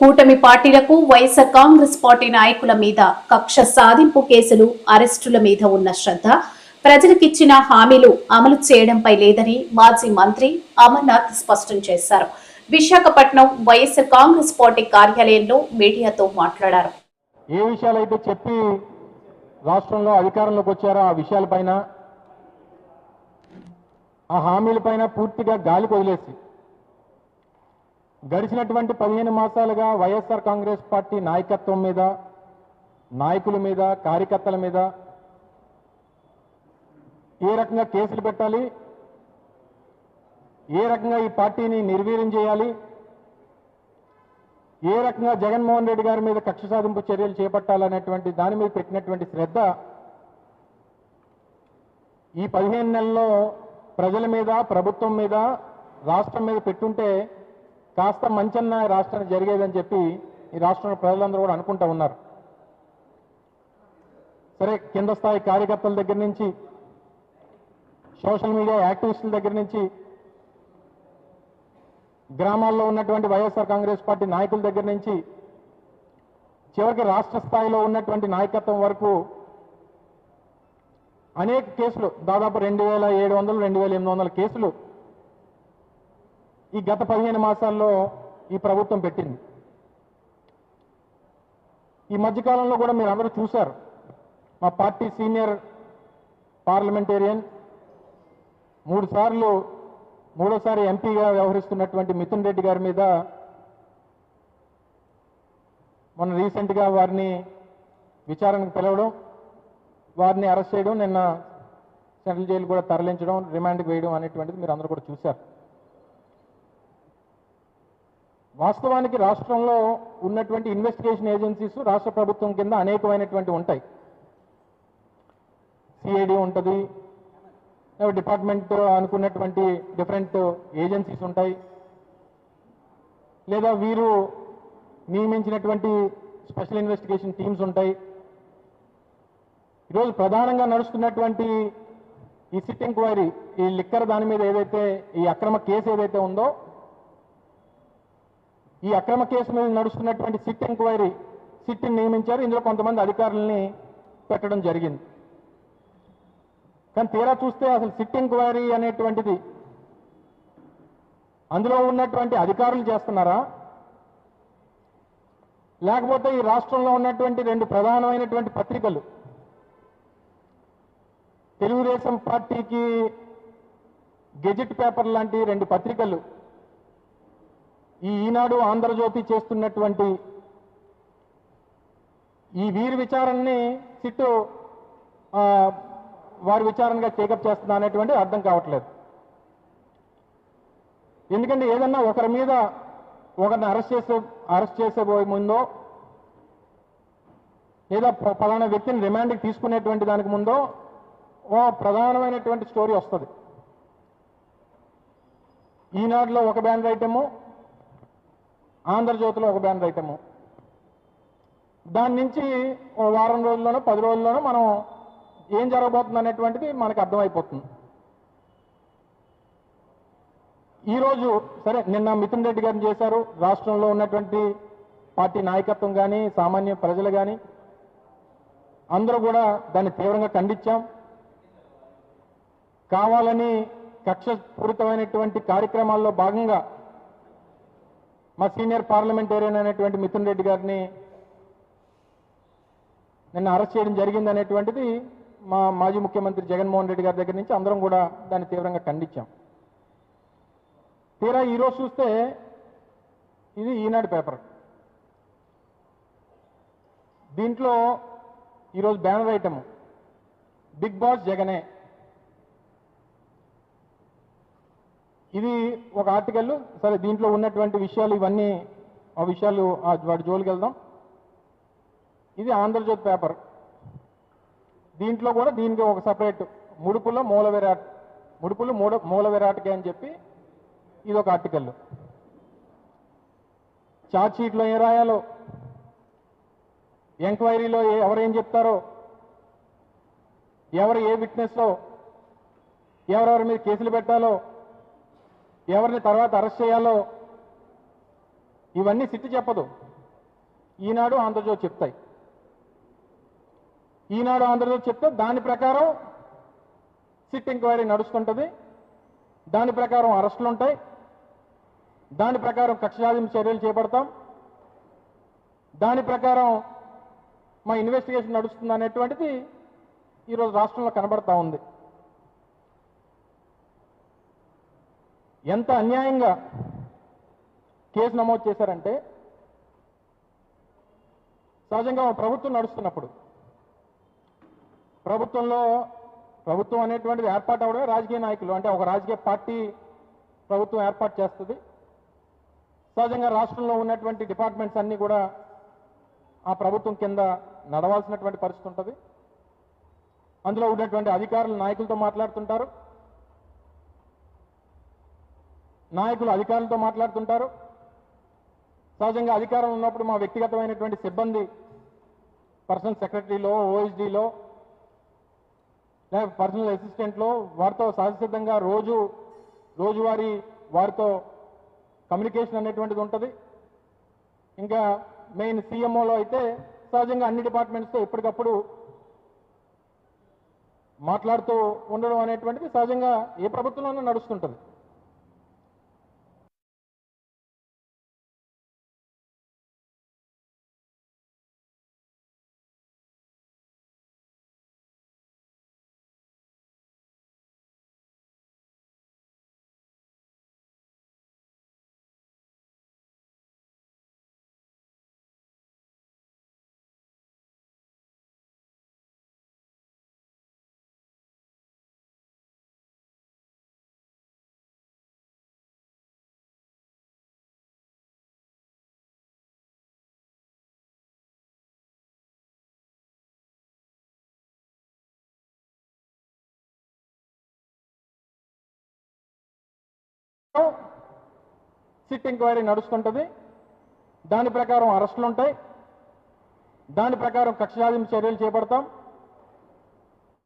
కూటమి పార్టీలకు వైఎస్ఆర్ కాంగ్రెస్ పార్టీ నాయకుల మీద కక్ష సాధింపు కేసులు అరెస్టుల మీద ఉన్న శ్రద్ధ ప్రజలకిచ్చిన హామీలు అమలు చేయడంపై లేదని మాజీ మంత్రి అమర్నాథ్ స్పష్టం చేశారు. విశాఖపట్నం వైఎస్ఆర్ కాంగ్రెస్ పార్టీ కార్యాలయంలో మీడియాతో మాట్లాడారు. ఏ విషయాలైతే చెప్పి రాష్ట్రంలో అధికారంలోకి వచ్చారో ఆ విషయాలపైన ఆ హామీలపైన పూర్తిగా గాలి వదిలేసి గడిచినటువంటి పదిహేను మాసాలుగా వైఎస్ఆర్ కాంగ్రెస్ పార్టీ నాయకత్వం మీద నాయకుల మీద కార్యకర్తల మీద ఏ రకంగా కేసులు పెట్టాలి ఏ రకంగా ఈ పార్టీని నిర్వీర్యం చేయాలి ఏ రకంగా జగన్మోహన్ రెడ్డి గారి మీద కక్ష సాధింపు చర్యలు చేపట్టాలనేటువంటి దాని మీద పెట్టినటువంటి శ్రద్ధ ఈ పదిహేను నెలల్లో ప్రజల మీద ప్రభుత్వం మీద రాష్ట్రం మీద పెట్టుంటే కాస్త మంచన్న రాష్ట్రానికి జరిగేదని చెప్పి ఈ రాష్ట్రంలో ప్రజలందరూ కూడా అనుకుంటూ ఉన్నారు. సరే కింద స్థాయి కార్యకర్తల దగ్గర నుంచి సోషల్ మీడియా యాక్టివిస్టుల దగ్గర నుంచి గ్రామాల్లో ఉన్నటువంటి వైఎస్ఆర్ కాంగ్రెస్ పార్టీ నాయకుల దగ్గర నుంచి చివరికి రాష్ట్ర స్థాయిలో ఉన్నటువంటి నాయకత్వం వరకు అనేక కేసులు దాదాపు రెండు వేల ఏడు వందలు రెండు వేల ఎనిమిది వందల కేసులు ఈ గత పదిహేను మాసాల్లో ఈ ప్రభుత్వం పెట్టింది. ఈ మధ్యకాలంలో కూడా మీరు అందరూ చూశారు. మా పార్టీ సీనియర్ పార్లమెంటేరియన్ మూడు సార్లు మూడోసారి ఎంపీగా వ్యవహరిస్తున్నటువంటి మిథున్ రెడ్డి గారి మీద మొన్న రీసెంట్గా వారిని విచారణకు పిలవడం వారిని అరెస్ట్ చేయడం నిన్న సెంట్రల్ జైలు కూడా తరలించడం రిమాండ్కి వేయడం అనేటువంటిది మీరు అందరూ కూడా చూశారు. వాస్తవానికి రాష్ట్రంలో ఉన్నటువంటి ఇన్వెస్టిగేషన్ ఏజెన్సీస్ రాష్ట్ర ప్రభుత్వం కింద అనేకమైనటువంటి ఉంటాయి. సిఐడి ఉంటుంది. డిపార్ట్మెంట్ అనుకున్నటువంటి డిఫరెంట్ ఏజెన్సీస్ ఉంటాయి. లేదా వీరు నియమించినటువంటి స్పెషల్ ఇన్వెస్టిగేషన్ టీమ్స్ ఉంటాయి. ఈరోజు ప్రధానంగా నడుస్తున్నటువంటి ఈ సిట్ ఎంక్వైరీ ఈ లిక్కర్ దాని మీద ఏదైతే ఈ అక్రమ కేసు ఏదైతే ఉందో ఈ అక్రమ కేసు మీద నడుస్తున్నటువంటి సిట్ ఎంక్వైరీ సిట్ని నియమించారు. ఇందులో కొంతమంది అధికారులని పెట్టడం జరిగింది. కానీ తీరా చూస్తే అసలు సిట్ ఎంక్వైరీ అనేటువంటిది అందులో ఉన్నటువంటి అధికారులు చేస్తున్నారా? లేకపోతే ఈ రాష్ట్రంలో ఉన్నటువంటి రెండు ప్రధానమైనటువంటి పత్రికలు తెలుగుదేశం పార్టీకి గెజిట్ పేపర్ లాంటి రెండు పత్రికలు ఈ ఈనాడు ఆంధ్రజ్యోతి చేస్తున్నటువంటి ఈ వీరి విచారణని సిట్టు వారి విచారణగా టేకప్ చేస్తుందా అనేటువంటి అర్థం కావట్లేదు. ఎందుకంటే ఏదన్నా ఒకరి మీద ఒకరిని అరెస్ట్ చేసే అరెస్ట్ చేసేబోయే ముందో లేదా పలానా వ్యక్తిని రిమాండ్కి తీసుకునేటువంటి దానికి ముందో ఓ ప్రధానమైనటువంటి స్టోరీ వస్తుంది. ఈనాడులో ఒక బ్యానర్ ఐటము ఆంధ్రజ్యోతిలో ఒక బ్యానర్ ఐటము దాని నుంచి ఓ వారం రోజుల్లోనో పది రోజుల్లోనో మనం ఏం జరగబోతుంది అనేటువంటిది మనకు అర్థమైపోతుంది. ఈరోజు సరే నిన్న మిథున్ రెడ్డి గారిని చేశారు. రాష్ట్రంలో ఉన్నటువంటి పార్టీ నాయకత్వం కానీ సామాన్య ప్రజలు కానీ అందరూ కూడా దాన్ని తీవ్రంగా ఖండించాం. కావాలని కక్షపూరితమైనటువంటి కార్యక్రమాల్లో భాగంగా మా సీనియర్ పార్లమెంటేరియన్ అనేటువంటి మిథున్ రెడ్డి గారిని నిన్న అరెస్ట్ చేయడం జరిగింది అనేటువంటిది మా మాజీ ముఖ్యమంత్రి జగన్మోహన్ రెడ్డి గారి దగ్గర నుంచి అందరం కూడా దాన్ని తీవ్రంగా ఖండించాం. తీరా ఈరోజు చూస్తే ఇది ఈనాడు పేపర్. దీంట్లో ఈరోజు బ్యానర్ ఐటమ్ బిగ్ బాస్ జగనే ఇది ఒక ఆర్టికల్. సరే దీంట్లో ఉన్నటువంటి విషయాలు ఇవన్నీ ఆ విషయాలు వాటి జోలికి వెళ్దాం. ఇది ఆంధ్రజ్యోతి పేపర్. దీంట్లో కూడా దీనికి ఒక సపరేట్ ముడుపులో మూల విరాట్ ముడుపులు మూడ మూల విరాటకే అని చెప్పి ఇది ఒక ఆర్టికల్. చార్జ్ షీట్లో ఏం రాయాలో? ఎంక్వైరీలో ఏ ఎవరేం చెప్తారో? ఎవరు ఏ విట్నెస్లో? ఎవరెవరి మీద కేసులు పెట్టాలో? ఎవరిని తర్వాత అరెస్ట్ చేయాలో ఇవన్నీ సిట్టి చెప్పదు. ఈనాడు ఆంధ్రజ్యోతి చెప్తాయి. ఈనాడు ఆంధ్రజ్యోతి చెప్తే దాని ప్రకారం సిట్ ఎంక్వైరీ నడుస్తుంటుంది. దాని ప్రకారం అరెస్టులు ఉంటాయి. దాని ప్రకారం కక్షాదింపు చర్యలు చేపడతాం. దాని ప్రకారం మా ఇన్వెస్టిగేషన్ నడుస్తుంది అనేటువంటిది ఈరోజు రాష్ట్రంలో కనబడతా ఉంది. ఎంత అన్యాయంగా కేసు నమోదు చేశారంటే సహజంగా ప్రభుత్వం నడుస్తున్నప్పుడు ప్రభుత్వంలో ప్రభుత్వం అనేటువంటిది ఏర్పాటు అవడమే రాజకీయ నాయకులు. అంటే ఒక రాజకీయ పార్టీ ప్రభుత్వం ఏర్పాటు చేస్తుంది. సహజంగా రాష్ట్రంలో ఉన్నటువంటి డిపార్ట్మెంట్స్ అన్నీ కూడా ఆ ప్రభుత్వం కింద నడవాల్సినటువంటి పరిస్థితి ఉంటుంది. అందులో ఉన్నటువంటి అధికారులు నాయకులతో మాట్లాడుతుంటారు. నాయకులు అధికారులతో మాట్లాడుతుంటారు. సహజంగా అధికారం ఉన్నప్పుడు మా వ్యక్తిగతమైనటువంటి సిబ్బంది పర్సనల్ సెక్రటరీలో ఓఎస్డీలో లేదా పర్సనల్ అసిస్టెంట్లో వారితో సహజసిద్ధంగా రోజు రోజువారీ వారితో కమ్యూనికేషన్ అనేటువంటిది ఉంటుంది. ఇంకా మెయిన్ సీఎంఓలో అయితే సహజంగా అన్ని డిపార్ట్మెంట్స్తో ఎప్పటికప్పుడు మాట్లాడుతూ ఉండడం అనేటువంటిది సహజంగా ఏ ప్రభుత్వంలోనూ నడుస్తుంటుంది. SIT enquiry నడుస్తుంటుంది. దాని ప్రకారం అరెస్టులు ఉంటాయి దాని ప్రకారం కక్షాదింపు చర్యలు చేపడతాం.